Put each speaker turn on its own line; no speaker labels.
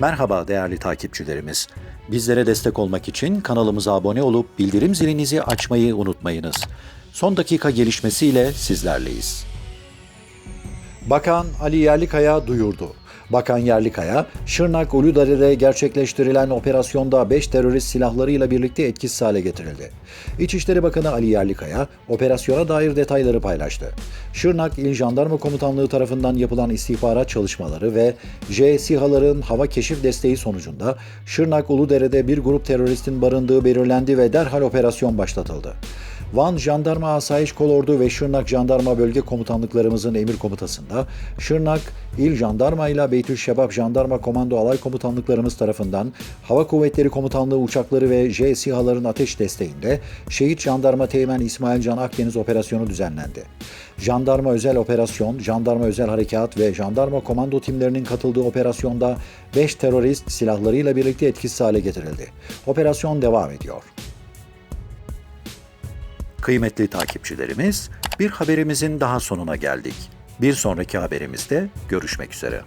Merhaba değerli takipçilerimiz. Bizlere destek olmak için kanalımıza abone olup bildirim zilinizi açmayı unutmayınız. Son dakika gelişmesiyle sizlerleyiz. Bakan Ali Yerlikaya duyurdu. Bakan Yerlikaya, Şırnak Uludere'de gerçekleştirilen operasyonda 5 terörist silahlarıyla birlikte etkisiz hale getirildi. İçişleri Bakanı Ali Yerlikaya, operasyona dair detayları paylaştı. Şırnak İl Jandarma Komutanlığı tarafından yapılan istihbarat çalışmaları ve J SİHA'ların hava keşif desteği sonucunda Şırnak Uludere'de bir grup teröristin barındığı belirlendi ve derhal operasyon başlatıldı. Van Jandarma Asayiş Kolordu ve Şırnak Jandarma Bölge Komutanlıklarımızın emir komutasında Şırnak İl Jandarma ile Beytülşebap Jandarma Komando Alay Komutanlıklarımız tarafından Hava Kuvvetleri Komutanlığı uçakları ve J SİHA'ların ateş desteğinde Şehit Jandarma Teğmen İsmail Can Akdeniz operasyonu düzenlendi. Jandarma Özel Operasyon, Jandarma Özel Harekat ve Jandarma Komando timlerinin katıldığı operasyonda 5 terörist silahlarıyla birlikte etkisiz hale getirildi. Operasyon devam ediyor. Kıymetli takipçilerimiz, bir haberimizin daha sonuna geldik. Bir sonraki haberimizde görüşmek üzere.